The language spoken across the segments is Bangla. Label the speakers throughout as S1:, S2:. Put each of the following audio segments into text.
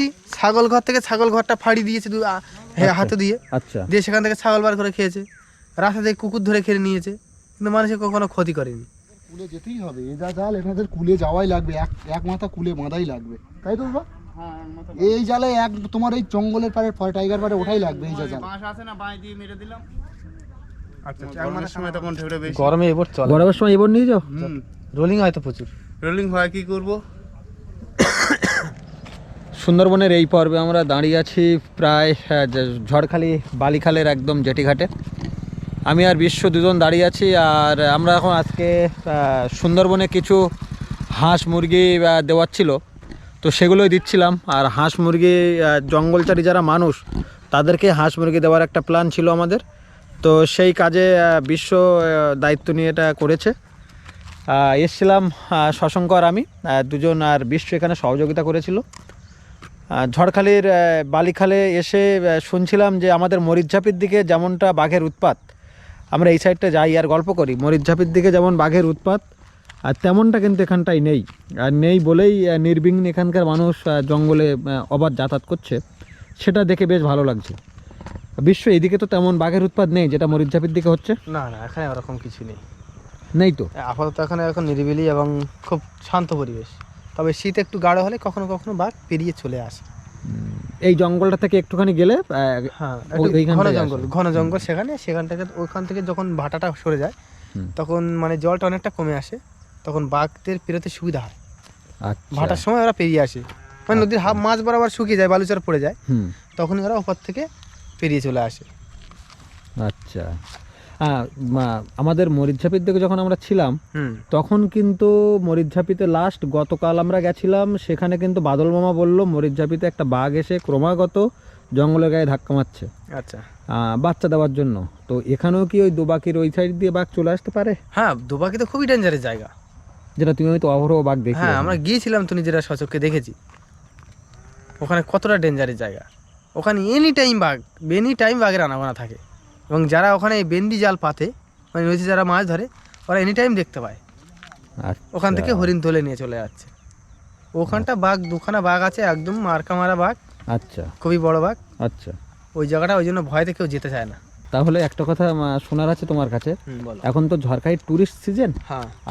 S1: শুনেছি ছাগল ঘর থেকে ছাগল ঘরটা ফাড়ি দিয়েছে দু- আ- হাতে দিয়ে।
S2: আচ্ছা।
S1: দিয়ে সেখান থেকে ছাগল বার করে খেয়েছে। রাস্তা থেকে কুকুর ধরে খেয়ে নিয়েছে। কিন্তু মানুষের কখনো ক্ষতি করেনি।
S3: কুলে যেতেই হবে। এ যা জাল এনাদের কুলে যাওয়াই লাগবে। এক এক মাথা কুলে বাঁধাই লাগবে। তাই তো বাবা? এই জালে এক তোমার এই জঙ্গলের পারে টাইগার পারে ওঠাই লাগবে এই যা জাল।
S1: আচ্ছা
S4: গরমের সময় তখন ঢেউটা বেশি।
S1: গরমে এবার চলে।
S2: গরমের সময় এবার নিয়ে যাও।
S1: রোলিং হয়তো প্রচুর।
S4: রোলিং হয় কি করব?
S2: সুন্দরবনের এই পর্বে আমরা দাঁড়িয়ে আছি প্রায় ঝড়খালি বালিখালের একদম জেটিঘাটে। আমি আর বিশ্ব দুজন দাঁড়িয়ে আছি আর আমরা এখন আজকে সুন্দরবনে কিছু হাঁস মুরগি দেওয়ার ছিল। তো সেগুলোই দিচ্ছিলাম আর হাঁস মুরগি জঙ্গলচারী যারা মানুষ তাদেরকে হাঁস মুরগি দেওয়ার একটা প্ল্যান ছিল আমাদের। তো সেই কাজে বিশ্ব দায়িত্ব নিয়ে এটা করেছে। এসছিলাম আহ, শশঙ্ক আর আমি দুজন আর বিশ্ব এখানে সহযোগিতা করেছিল। ঝড়খালির বালিখালে এসে শুনছিলাম যে আমাদের মরিচঝাপির দিকে যেমনটা বাঘের উৎপাত আমরা এই সাইডটা যাই আর গল্প করি মরিচঝাপির দিকে যেমন বাঘের উৎপাত আর তেমনটা কিন্তু এখানটাই নেই আর নেই বলেই নির্বিঘ্ন এখানকার মানুষ জঙ্গলে অবাধ যাতায়াত করছে সেটা দেখে বেশ ভালো লাগছে। বিশ্ব এদিকে তো তেমন বাঘের উৎপাত নেই যেটা মরিচঝাপির দিকে হচ্ছে?
S1: না না এখানে ওরকম কিছু নেই।
S2: নেই তো?
S1: আপাতত এখানে এখন নিরিবিলি এবং খুব শান্ত পরিবেশ। তবে শীত একটু গাঢ় হলে কখনো কখনো বাঘ পেরিয়ে চলে আসে।
S2: এই জঙ্গলটা থেকে একটুখানি গেলে
S1: হ্যাঁ ঘন জঙ্গল ঘন জঙ্গল সেখানে সেখান থেকে ওইখান থেকে যখন ভাটাটা সরে যায় তখন মানে জলটা অনেকটা কমে আসে তখন বাঘদের পেরোতে সুবিধা হয়।
S2: আচ্ছা।
S1: ভাটার সময় ওরা পেরিয়ে আসে। মানে নদীর হাফ মাছ বরাবর শুকিয়ে যায় বালুচর পড়ে যায় তখন ওরা ওপর থেকে পেরিয়ে চলে আসে।
S2: আচ্ছা। আমাদের মরিচঝাপির দিকে যখন আমরা ছিলাম তখন কিন্তু মরিচঝাপিতে লাস্ট গতকাল আমরা গেছিলাম সেখানে কিন্তু বাদল মামা বলল মরিচঝাপিতে একটা বাঘ এসে ক্রমাগত জঙ্গলের গায়ে ধাক্কা মারছে।
S1: আচ্ছা।
S2: বাচ্চা দেওয়ার জন্য। তো এখানেও কি ওই দুবাকির ওই সাইড দিয়ে বাঘ চলে আসতে পারে?
S1: হ্যাঁ দুবাকি তো খুবই ডেঞ্জারের জায়গা।
S2: যেটা তুমি হয়তো অভরহ বাঘ দেখি
S1: হ্যাঁ আমরা গিয়েছিলাম তো নিজেরা সচক্ষে দেখেছি। ওখানে কতটা ডেঞ্জারের জায়গা। ওখানে এনি টাইম বাঘ এনি টাইম বাঘের আনাগোনা থাকে। এবং যারা ওখানে বেন্ডি জাল পাতে মানে নদীতে যারা মাছ ধরে ওরা এনি টাইম দেখতে পায়। ওখান থেকে হরিণ তুলে নিয়ে চলে যাচ্ছে। ওখানটা বাঘ দুখানা বাঘ আছে একদম মার্কা মারা বাঘ
S2: আচ্ছা।
S1: খুবই বড় বাঘ।
S2: আচ্ছা।
S1: ওই জায়গাটা ওই জন্য ভয়তে কেউ যেতে চায় না।
S2: তাহলে একটা কথা শোনার আছে তোমার কাছে? এখন তো ঝড়খাই ট্যুরিস্ট সিজন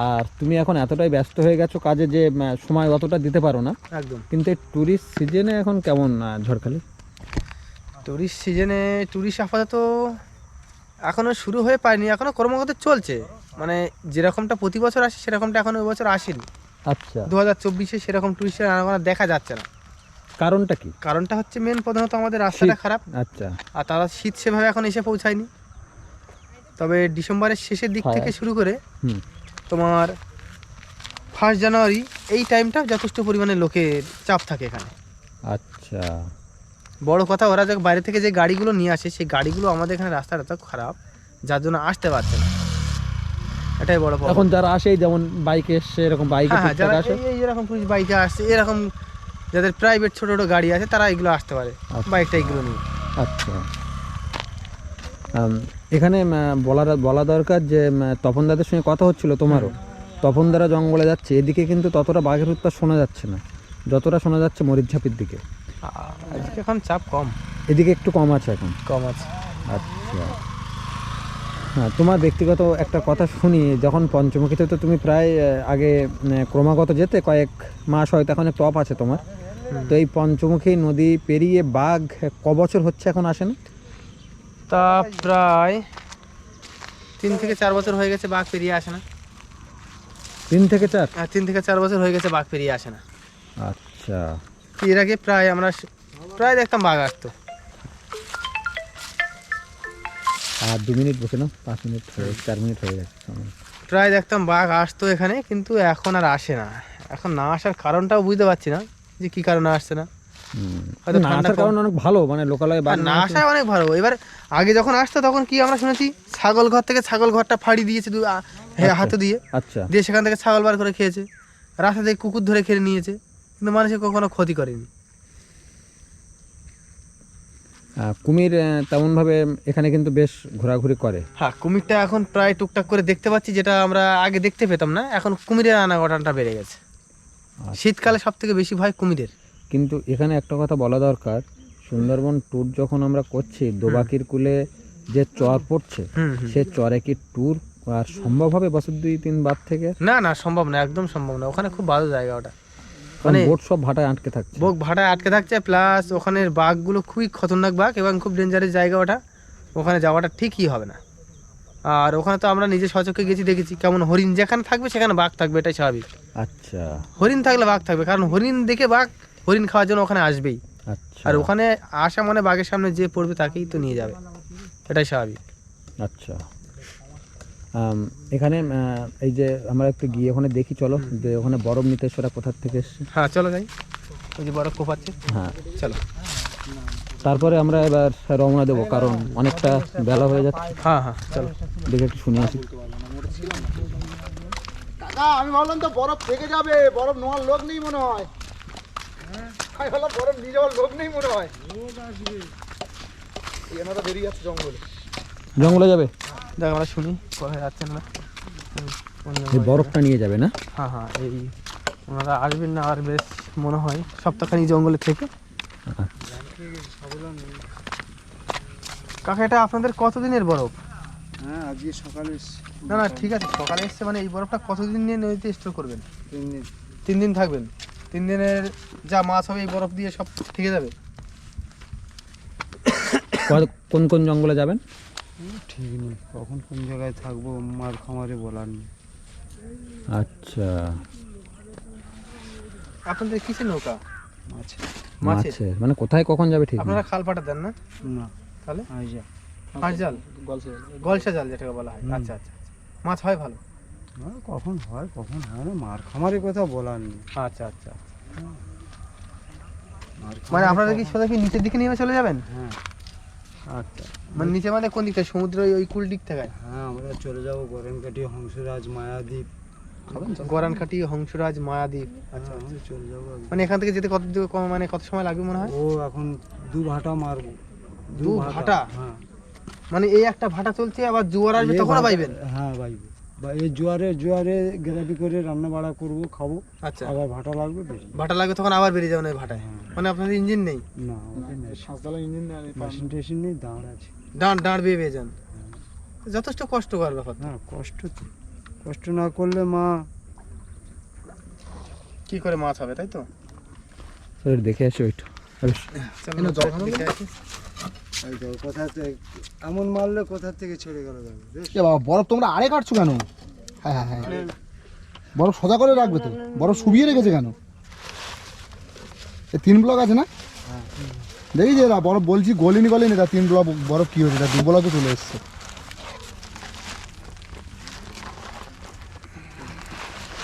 S2: আর তুমি এখন এতটাই ব্যস্ত হয়ে গেছো কাজে যে সময় অতটা দিতে পারো না।
S1: একদম।
S2: কিন্তু ট্যুরিস্ট সিজনে এখন কেমন ঝড়খালি?
S1: টুরিস্ট সিজনে টুরিস্ট আপাতত এখনও শুরু হয়ে পায়নি এখনও কর্মগত চলছে। মানে যেরকমটা প্রতি বছর আসে সেরকমটা এখন ওই বছর আসেনি।
S2: আচ্ছা।
S1: দু হাজার চব্বিশে সেরকম টুরিস্টের আনাগোনা দেখা যাচ্ছে না।
S2: কারণটা কি?
S1: কারণটা হচ্ছে মেন প্রধানত আমাদের রাস্তাটা খারাপ।
S2: আচ্ছা।
S1: আর তারা শীত সেভাবে এখন এসে পৌঁছায়নি। তবে ডিসেম্বরের শেষের দিক। থেকে শুরু করে
S2: হুম।
S1: তোমার ফার্স্ট জানুয়ারি এই টাইমটা যথেষ্ট পরিমাণে লোকের চাপ থাকে এখানে।
S2: আচ্ছা।
S1: বড় কথা ওরা যে বাইরে থেকে যে গাড়িগুলো নিয়ে আসে সেই গাড়িগুলো আমাদের এখানে রাস্তাটা এত খারাপ যার জন্য আসতে পারছে না। এটাই বড়।
S2: এখন যারা আসে যেমন বাইকে এসছে এরকম বাইকে
S1: হ্যাঁ হ্যাঁ যারা এরকম পুলিশ বাইকে আসছে এরকম যাদের প্রাইভেট ছোট ছোট গাড়ি আছে তারা এগুলো আসতে পারে
S2: আচ্ছা।
S1: বাইকটা এগুলো নিয়ে।
S2: আচ্ছা। এখানে বলা বলা দরকার যে তপন দাদের সঙ্গে কথা হচ্ছিল তোমারও? তপন দারা জঙ্গলে যাচ্ছে এদিকে কিন্তু ততটা বাঘের উৎপাত শোনা যাচ্ছে না। যতটা শোনা যাচ্ছে মরিচঝাপির দিকে।
S1: আজকে এখন চাপ কম।
S2: এদিকে একটু কম আছে এখন?
S1: কম আছে।
S2: আচ্ছা। হ্যাঁ তোমার ব্যক্তিগত একটা কথা শুনি যখন পঞ্চমুখীতে তো তুমি প্রায় আগে ক্রমাগত যেতে কয়েক মাস হয়তো এখন একটু অফ আছে তোমার। তো এই পঞ্চমুখী নদী পেরিয়ে বাঘ ক বছর হচ্ছে এখন আসে না
S1: তা প্রায় তিন থেকে চার বছর হয়ে গেছে বাঘ পেরিয়ে আসে না।
S2: তিন থেকে চার?
S1: আর তিন থেকে চার বছর হয়ে গেছে বাঘ পেরিয়ে আসে না।
S2: আচ্ছা।
S1: এর আগে প্রায় আমরা প্রায় দেখতাম বাঘ আসতো।
S2: আর দু মিনিট বসে নাও পাঁচ মিনিট চার মিনিট হয়ে যাচ্ছে
S1: প্রায় দেখতাম বাঘ আসতো এখানে কিন্তু এখন আর আসে না। এখন না আসার কারণটাও বুঝতে পারছি না যে কি কারণে আসছে না। হয়তো
S2: না আসার কারণ অনেক ভালো মানে লোকালয়ে বাঘ
S1: না
S2: না
S1: অনেক ভালো। এবার আগে যখন আসতো তখন কি আমরা শুনেছি ছাগল ঘর থেকে ছাগল ঘরটা ফাড়ি দিয়েছে দু- আ- হে- হাতে দিয়ে।
S2: আচ্ছা।
S1: দিয়ে সেখান থেকে ছাগল বার করে খেয়েছে। রাস্তা থেকে কুকুর ধরে খেয়ে নিয়েছে। কিন্তু মানুষের কখনো ক্ষতি করেনি।
S2: কুমির তেমনভাবে এখানে কিন্তু বেশ ঘোরাঘুরি করে।
S1: হ্যাঁ কুমিরটা এখন প্রায় টুকটাক করে দেখতে পাচ্ছি যেটা আমরা আগে দেখতে পেতাম না এখন কুমিরের আনাগোনাটা বেড়ে গেছে।
S2: আচ্ছা।
S1: শীতকালে সব থেকে বেশি ভয় কুমিরের।
S2: কিন্তু এখানে একটা কথা বলা দরকার সুন্দরবন ট্যুর যখন আমরা করছি দোবাকির কুলে যে চর পড়ছে। সে চরে কি ট্যুর আর সম্ভব হবে বছর দুই তিন বাদ থেকে?
S1: না না সম্ভব না একদম সম্ভব না ওখানে খুব ভালো জায়গা ওটা। মানে
S2: বোট সব ভাটায় আটকে থাকছে।
S1: বোক ভাটায় আটকে থাকছে প্লাস ওখানের বাঘগুলো খুবই খতরনাক বাঘ এবং খুব ডেঞ্জারাস জায়গা ওটা। ওখানে যাওয়াটা ঠিকই হবে না। আর ওখানে তো আমরা নিজে সচক্ষে গেছি দেখেছি কেমন হরিণ যেখানে থাকবে সেখানে বাঘ থাকবে এটাই স্বাভাবিক।
S2: আচ্ছা।
S1: হরিণ থাকলে বাঘ থাকবে কারণ হরিণ দেখে বাঘ হরিণ খাওয়ার জন্য ওখানে আসবেই।
S2: আচ্ছা।
S1: আর ওখানে আসা মানে বাঘের সামনে যে পড়বে তাকেই তো নিয়ে যাবে। এটাই স্বাভাবিক।
S2: আচ্ছা। এখানে এই যে আমরা একটু গিয়ে ওখানে দেখি চলো যে ওখানে বরফ নিতে এসে ওরা কোথা থেকে এসছে।
S1: হ্যাঁ চলো যাই। ওই যে বরফ কোপাচ্ছে।
S2: হ্যাঁ।
S1: চলো।
S2: তারপরে আমরা এবার রওনা দেবো কারণ অনেকটা বেলা হয়ে যাচ্ছে।
S1: হ্যাঁ হ্যাঁ চলো।
S2: দেখে একটু শুনে আসি।
S3: কাকা আমি ভাবলাম তো বরফ থেকে যাবে বরফ নেওয়ার লোক নেই মনে হয়। আমি ভাবলাম বরফ নিয়ে যাওয়ার লোক নেই মনে হয়। এনারা বেরিয়ে যাচ্ছে জঙ্গলে
S2: জঙ্গলে যাবে?
S1: দেখ আমরা শুনি। কোথায় যাচ্ছেন না?
S2: এই বরফটা নিয়ে যাবে না?
S1: হ্যাঁ হ্যাঁ এই ওনারা আসবেন না আর বেশ মনে হয় সপ্তাহখানি জঙ্গলে থেকে। কাকা এটা আপনাদের কতদিনের বরফ?
S3: হ্যাঁ আজকে সকালে
S1: না না ঠিক আছে সকালে এসছে মানে এই বরফটা কতদিন নিয়ে নদীতে স্টোর করবেন?
S3: তিন দিন।
S1: তিন দিন থাকবেন? তিন দিনের যা মাছ হবে এই বরফ দিয়ে সব থেকে যাবে।
S2: কোন কোন জঙ্গলে যাবেন?
S5: ঠিক নেই। কখন কোন জায়গায় থাকব মার খামারে বলার নেই।
S2: আচ্ছা।
S1: আপনাদের কিসের নৌকা?
S5: আছে
S1: মাছের?
S2: মানে কোথায় কখন যাবে ঠিক
S1: আপনারা খাল পাটা দেন না?
S5: না।
S1: তাহলে?
S5: আই যা
S1: হাঁস জাল? গলসা জাল। যেটাকে বলা হয়। আচ্ছা আচ্ছা আচ্ছা। মাছ হয় ভালো?
S5: কখন হয় কখন হয় না মার খামারের কথা বলার নেই।
S1: আচ্ছা আচ্ছা
S5: মার
S1: মানে আপনারা কি সোজা কি নিচের দিকে নেমে চলে যাবেন?
S5: হ্যাঁ।
S1: আচ্ছা। মানে নিচে মানে কোন দিকটা? সমুদ্র ওই- ওই কুল দিক থেকে?
S5: হ্যাঁ আমরা চলে যাব হংসরাজ মায়াদ্বীপ।
S1: গরানকাটি হংসরাজ মায়াদ্বীপ।
S5: আচ্ছা চলে যাব
S1: মানে এখান থেকে যেতে কত মানে কত সময় লাগবে মনে হয়?
S5: ও এখন দু ভাটা মারবো।
S1: দু ভাটা?
S5: হ্যাঁ।
S1: মানে এই একটা ভাটা চলছে আবার জোয়ার আসবে তখন পাইবেন
S5: হ্যাঁ বাইবো বা এই জোয়ারে জোয়ারে গ্রেভি করে রান্না বাড়া করব খাব
S1: আচ্ছা।
S5: আবার ভাটা লাগবে বেশি
S1: ভাটা লাগবে তখন আবার বেরিয়ে যাবেন ওই ভাটায়? মানে আপনাদের ইঞ্জিন নেই?
S5: না নেই।
S3: সাঁতলা ইঞ্জিন
S5: মেশিন টেশিন নেই দাঁড় আছে।
S1: ডাঁড় ডাঁড় বেয়ে বেয়ে যান। যথেষ্ট কষ্টকর ব্যাপার।
S5: হ্যাঁ কষ্ট তো। কষ্ট না করলে মা
S1: কি করে মাছ হবে তাই তো?
S2: দেখে আসি ওইটা।
S1: চলো জল দেখে আসি।
S5: কোথা থেকে এমন মারলে কোথা থেকে ছেড়ে গেল বেশ।
S3: এ বাবা বরফ তোমরা আরে কাটছো কেন? হ্যাঁ হ্যাঁ হ্যাঁ। বরফ সোজা করে রাখবে তো? বরফ শুবিয়ে রেখেছে কেন? এ তিন ব্লক আছে না? দেখি যে বরফ বলছি গলিনি গলিনি তা তিন ব্লক বরফ কি হয়েছে? তা দু ব্লকে চলে এসছে।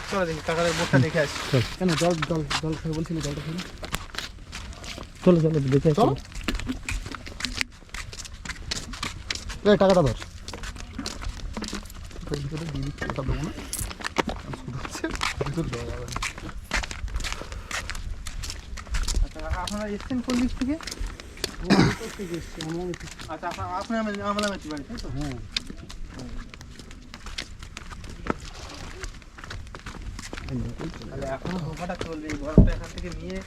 S1: চলো দেখি কাকাদের বোটটা দেখে আসি।
S3: কেন জল জল জল খেয়ে বলছিলি জলটা খেয়ে
S2: চলো চলো দেখে
S3: চলো। এই টাকাটা ধর।
S1: আচ্ছা আপনারা এসছেন কোন দিক থেকে? আচ্ছা আপনার আপনি আমলা বাড়ি তাই তো?
S5: হ্যাঁ।
S1: তাহলে এখনও ধোকাটা চলবে এই বরফটা এখান থেকে নিয়ে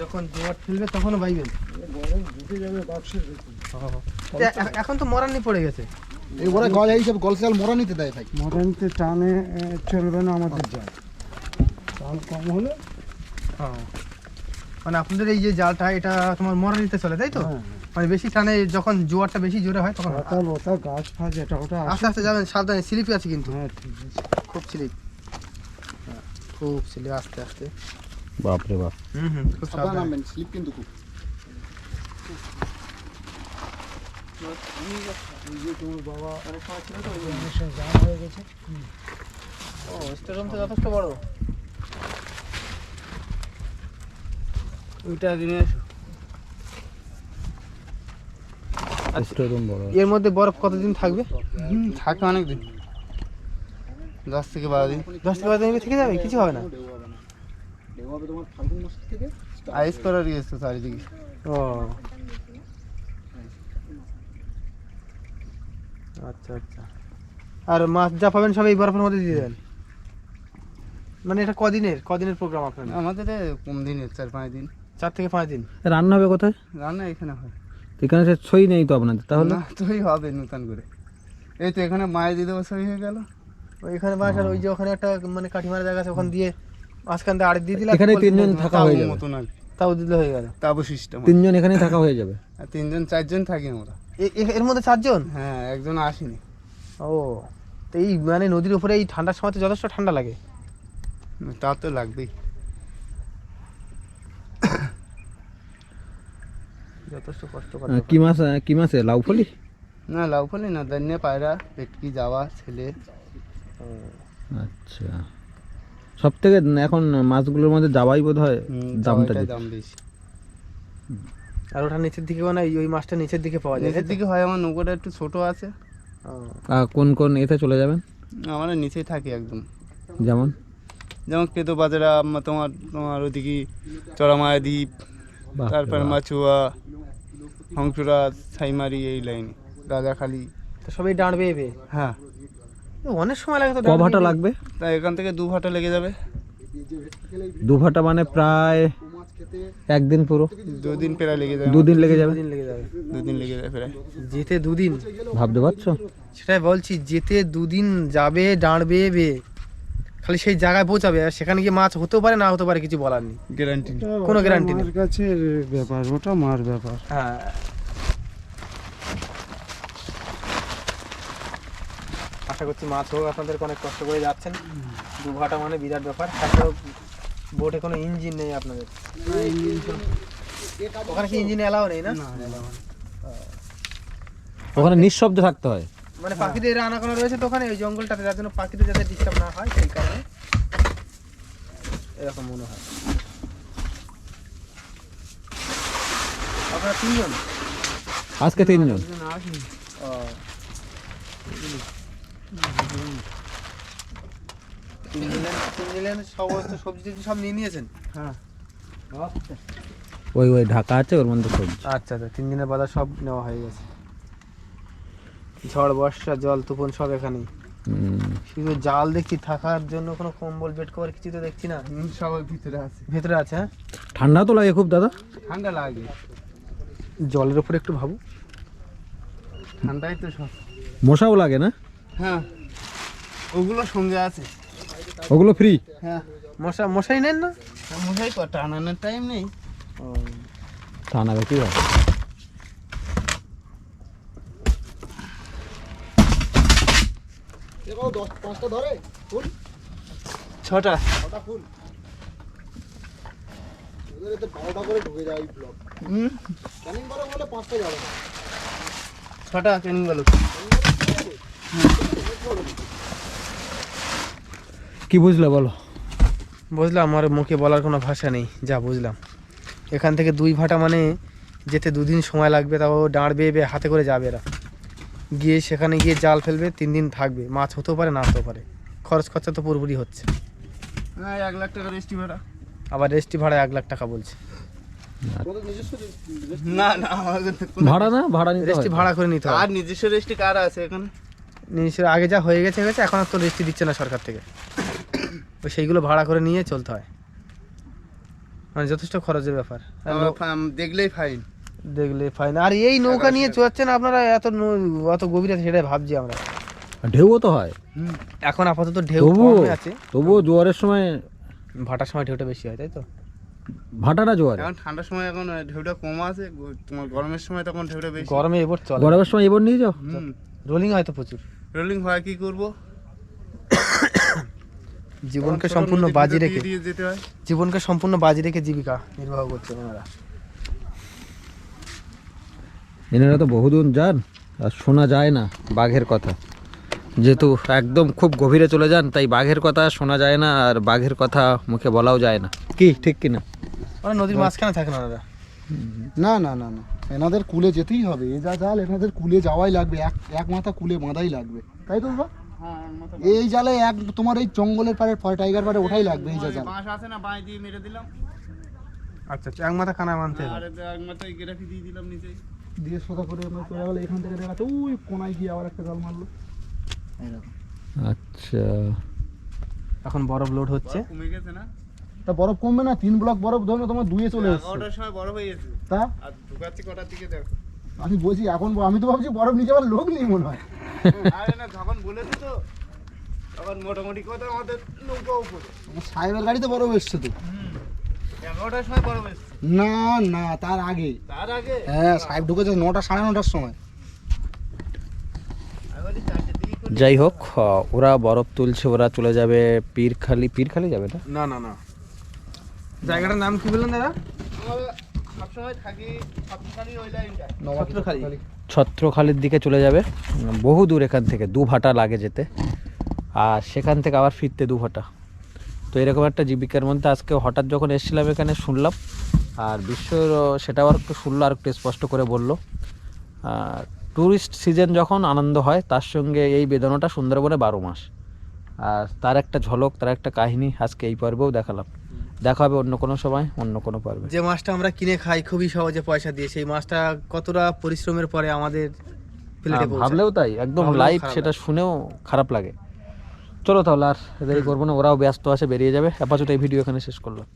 S1: যখন জোয়ার ঠেলবে তখনও বাইবেন
S5: বরফ ঢুকে যাবে বাক্সের
S1: এখন তো মরানি পড়ে গেছে।
S3: এই ওরা গজ হিসাবে গলসাল মোড়া নিতে দেয় ভাই।
S5: মটনতে টানে চলবে না আমাদের জাল। টান কম হলে?
S1: মানে আপনাদের এই যে জালটা এটা তোমার মরানিতে চলে তাই তো?
S5: হ্যাঁ
S1: মানে বেশি টানে যখন জোয়ারটা বেশি জোরে হয় তখন
S5: পাতা লতা গাছ ফাছ এটা ওটা
S1: আস্তে আস্তে যাবেন সাবধানে স্লিপি আছে কিন্তু।
S5: হ্যাঁ ঠিক আছে।
S1: খুব স্লিপ। খুব স্লিপ আস্তে আস্তে।
S2: বাপরে বাপ।
S1: হুম হুম খুব
S3: সাবধানে
S1: সাবধানে।
S3: স্লিপ কিন্তু খুব।
S1: ও স্টেডিয়াম তো যথেষ্ট বড়
S5: ওইটা দিনে
S2: স্টোরুম
S1: এর মধ্যে বরফ কতদিন থাকবে?
S4: থাকে অনেক দিন। দশ থেকে বারো দিন।
S1: দশ থেকে বারো দিন থেকে যাবে? কিছু হবে না।
S4: আইস করার গেছে চারিদিকে।
S1: ও। আচ্ছা আচ্ছা। আর মাছ যা পাবেন সব এই বরফের মধ্যে দিয়ে দেবেন মানে এটা কদিনের? কদিনের প্রোগ্রাম আপনার
S4: আমাদের এ কম দিনের? চার পাঁচ দিন।
S1: চার থেকে পাঁচ দিন।
S2: রান্না হবে কোথায়?
S4: রান্না এখানে হয়।
S2: এখানে সে ছই নেই তো আপনাদের তাহলে?
S4: না তোই হবে নতুন করে। এই তো এখানে মায়ের দিদি বসে হয়ে গেল।
S1: ওইখানে বাস আর ওই যে ওখানে একটা মানে কাঠিমারা জায়গা আছে ওখান দিয়ে মাঝখান দিয়ে আড়ি দিয়ে দিলাম
S2: এখানে তিনজন থাকা হয়ে যাবে।
S4: মতন আর
S1: তাও দিলে হয়ে গেল।
S4: তাবু সিস্টেম
S2: তিনজন এখানেই থাকা হয়ে যাবে।
S4: আর তিনজন চারজন থাকি আমরা।
S1: এর মধ্যে চারজন?
S4: হ্যাঁ একজন আসেনি।
S1: ও তো এই মানে নদীর উপরে এই ঠান্ডার সময় তো যথেষ্ট ঠান্ডা লাগে।
S4: তা তো লাগবেই।
S1: যথেষ্ট কষ্ট
S2: কি মাছ কি মাছে লাউ ফলি?
S4: না লাউ ফলি না দান্নে পায়রা পেটকি যাওয়া ছেলে।
S2: আচ্ছা। সব থেকে এখন মাছগুলোর মধ্যে যাওয়াই বোধ হয় দামটা
S4: দাম বেশি।
S1: আর ওটা নিচের দিকে মানে ওই মাছটা নিচের দিকে পাওয়া যায়
S4: নিচের দিকে হয় আমার নৌকাটা একটু ছোট আছে।
S2: আহ, কোন কোন এতে চলে যাবেন?
S4: আমরা নিচেই থাকি একদম।
S2: যেমন?
S4: যেমন কেতো বাজারা তোমার তোমার ওদিকে চড়ামায়া দ্বীপ তারপরে। মাচুয়া হংসুরা সাইমারি এই লাইনে রাজাখালি।
S1: তো সবই ডাঁড়বে এবে
S4: হ্যাঁ।
S1: অনেক সময় লাগে তো
S2: ক ভাটা লাগবে?
S4: তা এখান থেকে দু ভাটা লেগে যাবে।
S2: দু ভাটা মানে প্রায় একদিন পুরো।
S4: দুদিন প্রায় লেগে যাবে।
S2: দুদিন লেগে যাবে?
S1: দুদিন লেগে যাবে।
S4: দুদিন লেগে যাবে প্রায়।
S1: যেতে দুদিন।
S2: ভাবতে পারছ?
S1: সেটাই বলছি যেতে দুদিন যাবে ডাঁড়বে বে। খালি সেই জায়গায় পৌঁছাবে আর সেখানে গিয়ে মাছ হতেও পারে না হতে পারে কিছু বলার নেই।
S4: গ্যারান্টি
S1: কোনো guarantee নেই।
S5: কাছে ব্যাপার ওটা মার ব্যাপার।
S1: হ্যাঁ। আশা করছি মাছ হোক আপনাদেরকে অনেক কষ্ট করে যাচ্ছেন। দু ঘাটা মানে বিরাট ব্যাপার। তাছাড়াও বোটে কোনো ইঞ্জিন নেই আপনাদের? ওখানে কি ইঞ্জিন এলাও নেই না?
S2: ওখানে নিঃশব্দ থাকতে হয়।
S1: মানে পাখিদের আনাগোনা রয়েছে তো ওখানে ওই জঙ্গলটাতে যার জন্য পাখিদের যাতে ডিস্টার্ব না হয় সেই কারণে এরকম মনে হয়। আপনারা তিনজন?
S2: আজকে তিনজন।
S1: ও। নিলেন নিলেন সমস্ত সবজি টবজি সব নিয়ে নিয়েছেন?
S4: হ্যাঁ।
S2: ওই ওই ঢাকা আছে ওর মধ্যে সবজি।
S1: আচ্ছা আচ্ছা তিন দিনের বাজার সব নেওয়া হয়ে গেছে। ঝড় বর্ষা জল তুফান সব এখানেই। শুধু জাল দেখছি থাকার জন্য কোনো কম্বল বেড কভার কিছু তো দেখছি না।
S4: সবাই ভিতরে আছে।
S1: ভিতরে আছে হ্যাঁ?
S2: ঠান্ডা তো লাগে খুব দাদা?
S4: ঠান্ডা লাগে।
S1: জলের উপরে একটু ভাবো।
S4: ঠান্ডাই তো সব।
S2: মশাও লাগে না?
S4: হ্যাঁ ওগুলো সঙ্গে আছে।
S2: ওগুলো ফ্রি
S4: হ্যাঁ।
S1: মশা মশাই নেন না?
S4: মশাই ক টানানোর টাইম নেই।
S2: টানা কি হয়।
S3: দশ পাঁচটা ধরে ফুল।
S4: ছটা।
S3: ছটা ফুল। বারোটা করে ঢুকে যায় ব্লক
S4: হুম।
S3: ক্যানিং করে বলে পাঁচটা যাবে।
S4: ছটা ক্যানিং গেল
S2: কি বুঝলে বলো?
S1: বুঝলাম আমার মুখে বলার কোনো ভাষা নেই যা বুঝলাম। এখান থেকে দুই ভাটা মানে যেতে দুদিন সময় লাগবে তাও দাঁড় বেয়ে বেয়ে হাতে করে যাবে এরা। গিয়ে সেখানে গিয়ে জাল ফেলবে তিন দিন থাকবে। মাছ হতেও পারে না হতেও পারে। খরচ খরচা তো পুরোপুরি হচ্ছে।
S4: হ্যাঁ এক লাখ টাকা রেস্টি ভাড়া।
S1: আবার রেস্টি ভাড়া এক লাখ টাকা বলছে।
S4: না না
S2: ভাড়া না? ভাড়া
S1: রেস্টি ভাড়া করে নিতে
S4: আর নিজস্ব রেস্টি কার আছে এখানে?
S1: নিজস্ব আগে যা হয়ে গেছে গেছে এখন আর তো রেস্টি দিচ্ছে না সরকার থেকে। ওই সেইগুলো ভাড়া করে নিয়ে চলতে হয়। মানে যথেষ্ট খরচের ব্যাপার।
S4: দেখলেই ফাইন
S1: দেখলে ফাইন আর এই নৌকা নিয়ে চড়ছেন আপনারা এত নৌ- অত গভীরে সেটাই ভাবছি আমরা।
S2: ঢেউও তো হয়।
S1: এখন আপাতত ঢেউ কমে আছে।
S2: তবুও জোয়ারের সময়
S1: ভাটার সময় ঢেউটা বেশি হয় তাই তো?
S2: ভাটাটা জোয়ারে।
S4: এখন ঠান্ডার সময় এখন ঢেউটা কম আছে। তোমার গরমের সময় তখন ঢেউটা বেশি।
S1: গরমে এবার চলে।
S2: গরমের সময় এবার নিয়ে যাও।
S1: রোলিং হয় তো প্রচুর।
S4: রোলিং হয় কি করব?
S1: জীবনকে সম্পূর্ণ বাজি রেখে
S4: দিয়ে দিয়ে যেতে হয়।
S1: জীবনকে সম্পূর্ণ বাজি রেখে জীবিকা নির্বাহ করছে ওনারা
S2: এনারা তো বহুদূর যান আর শোনা যায় না বাঘের কথা। যেহেতু একদম খুব গভীরে চলে যান তাই বাঘের কথা শোনা যায় না আর বাঘের কথা মুখে বলাও যায় না। কি ঠিক কি না
S1: ওরা নদীর মাঝখানে থাকেন ওনারা।
S3: না না না না। এনাদের কুলে যেতেই হবে। এ যা জাল এনাদের কুলে যাওয়াই লাগবে। এক এক মাথা কুলে বাঁধাই লাগবে। তাই তো বাবা এই জালে এক তোমার এই জঙ্গলের পাড়ে টাইগার পাড়ে ওঠাই লাগবে এই জাল।
S4: বাঁশ আছে না বাঁশ দিয়ে মেরে দিলাম।
S1: আচ্ছা আচ্ছা এক মাথা কানা মানতে
S4: আর একমাত্র গ্রাফি দিয়ে দিলাম নিচে
S3: দিয়ে সোজা করে আমরা চলে গেলো এখান থেকে দেখাচ্ছে ওই কোনায় গিয়ে আবার একটা জাল মারলো।
S2: আচ্ছা।
S1: এখন বরফ লোড হচ্ছে।
S4: কমে গেছে না?
S3: তা বরফ কমবে না তিন ব্লক বরফ ধরো তোমার দুয়ে চলে এসছে।
S4: এগারোটার সময় বড় হয়ে গেছে।
S3: তা?
S4: আর ঢুকাচ্ছি কটার দিকে দেখো।
S3: আমি বলছি এখন আমি তো ভাবছি বরফ নিচে আবার লোক নেই মনে হয়।
S4: আরে না যখন বলেছি তো তখন মোটামুটি কথা আমাদের নৌকা উপরে।
S3: আমার সাহেবের গাড়িতে বরফ এসছে তো।
S4: এগারোটার সময়
S3: না না তার আগে।
S4: তার আগে?
S3: হ্যাঁ সাহেব ঢুকেছে নটা সাড়ে নটার সময়।
S2: যাই হোক ওরা বরফ তুলছে ওরা চলে যাবে পীরখালি। পীরখালি যাবে না?
S1: না না না। জায়গাটার নাম কি বললেন দাদা?
S2: ছত্রখালির দিকে চলে যাবে। বহু দূর এখান থেকে দু ভাটা লাগে যেতে। আর সেখান থেকে আবার ফিরতে দু ভাটা। তো এরকম একটা জীবিকার মধ্যে আজকে হঠাৎ যখন এসেছিলাম এখানে শুনলাম আর বিশ্বর সেটাও আর একটু শুনলো আর একটু স্পষ্ট করে বলল। আর ট্যুরিস্ট সিজন যখন আনন্দ হয় তার সঙ্গে এই বেদনাটা সুন্দরবনে বারো মাস। আর তার একটা ঝলক তার একটা কাহিনী আজকে এই পর্বেও দেখালাম। দেখা হবে অন্য কোনো সময় অন্য কোনো পর্বে।
S1: যে মাছটা আমরা কিনে খাই খুবই সহজে পয়সা দিয়ে সেই মাছটা কতটা পরিশ্রমের পরে আমাদের
S2: ভাবলেও তাই একদম লাইভ সেটা শুনেও খারাপ লাগে। চলো তাহলে আর দেরি করব না ওরাও ব্যস্ত আছে বেরিয়ে যাবে। আপাতত এই ভিডিও এখানে শেষ করলাম।